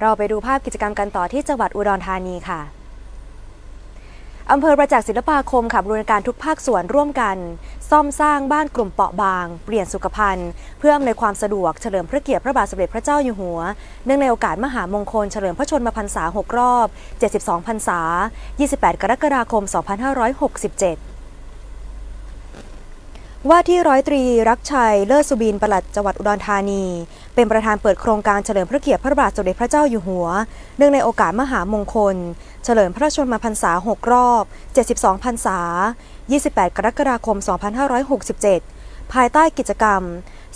เราไปดูภาพกิจกรรมกันต่อที่จังหวัดอุดรธานีค่ะอำเภอประจักษ์ศิลปาคมค่ะบริการทุกภาคส่วนร่วมกัน ซ่อมสร้างบ้านกลุ่มเปราะบาง เปลี่ยนสุขภัณฑ์ เพื่ออำนวยความสะดวกเฉลิมพระเกียรติพระบาทสมเด็จพระเจ้าอยู่หัว เนื่องในโอกาสมหามงคลเฉลิมพระชนมพรรษา 6 รอบ 72 พรรษา 28 กรกฎาคม 2567 ว่าที่ร้อยตรีรักชัยเลิศสุบินปลัดจังหวัดอุดรธานี เป็นประธานเปิดโครงการเฉลิมพระเกียรติพระบาทสมเด็จพระเจ้าอยู่หัว เนื่องในโอกาสมหามงคล เฉลิมพระชนมพรรษา 6 รอบ 72 พรรษา 28 กรกฎาคม 2567 ภายใต้กิจกรรม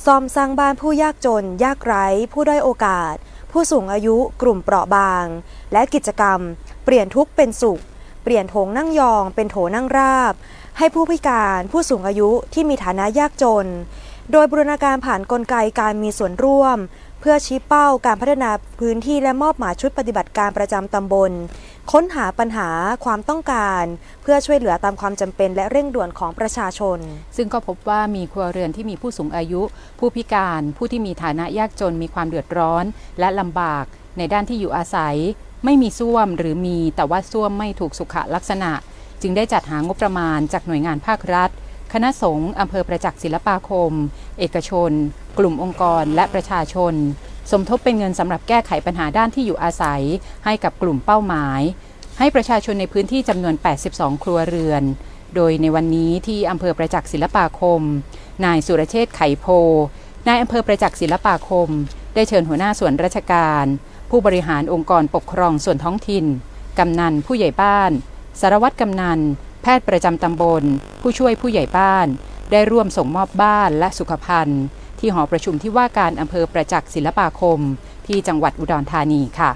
ซ่อมสร้างบ้านผู้ยากจน ยากไร้ ผู้ด้อยโอกาส ผู้สูงอายุ กลุ่มเปราะบาง และกิจกรรม เปลี่ยนทุกข์เป็นสุข เปลี่ยนโถงนั่งยองเป็นโถนั่งราบ ให้ผู้พิการผู้สูงอายุที่มีฐานะยากจน โดยบูรณาการผ่านนกลไกการมีส่วนร่วม เพื่อชี้เป้าการพัฒนาพื้นที่และมอบหมายชุดปฏิบัติการประจำตำบล ค้นหาปัญหาความต้องการ เพื่อช่วยเหลือตามความจำเป็นและเร่งด่วนของประชาชน ซึ่งก็พบว่ามีครัวเรือนที่มีผู้สูงอายุ ผู้พิการ ผู้ที่มีฐานะยากจนมีความเดือดร้อน และลำบากในด้านที่อยู่อาศัย ไม่มีส้วมหรือมีแต่ว่าส้วมไม่ถูกสุขลักษณะ จึงได้จัดหางบประมาณจากหน่วยงานภาครัฐ คณะสงฆ์อำเภอประจักษ์ศิลปาคม เอกชน กลุ่มองค์กรและประชาชน สมทบเป็นเงินสำหรับแก้ไขปัญหาด้านที่อยู่อาศัย ให้กับกลุ่มเป้าหมาย ให้ประชาชนในพื้นที่จำนวน 82 ครัวเรือน โดยในวันนี้ที่อำเภอประจักษ์ศิลปาคม นายสุรเชษฐ์ไข่โพนายอำเภอประจักษ์ศิลปาคม ได้เชิญหัวหน้าส่วนราชการ ผู้บริหารองค์กรปกครองส่วนท้องถิ่น กำนันผู้ใหญ่บ้าน สารวัตรกำนัน แพทย์ประจำตำบล ผู้ช่วยผู้ใหญ่บ้าน ได้ร่วมส่งมอบบ้านและสุขภัณฑ์ ที่หอประชุมที่ว่าการอำเภอประจักษ์ศิลปาคม ที่จังหวัดอุดรธานีค่ะ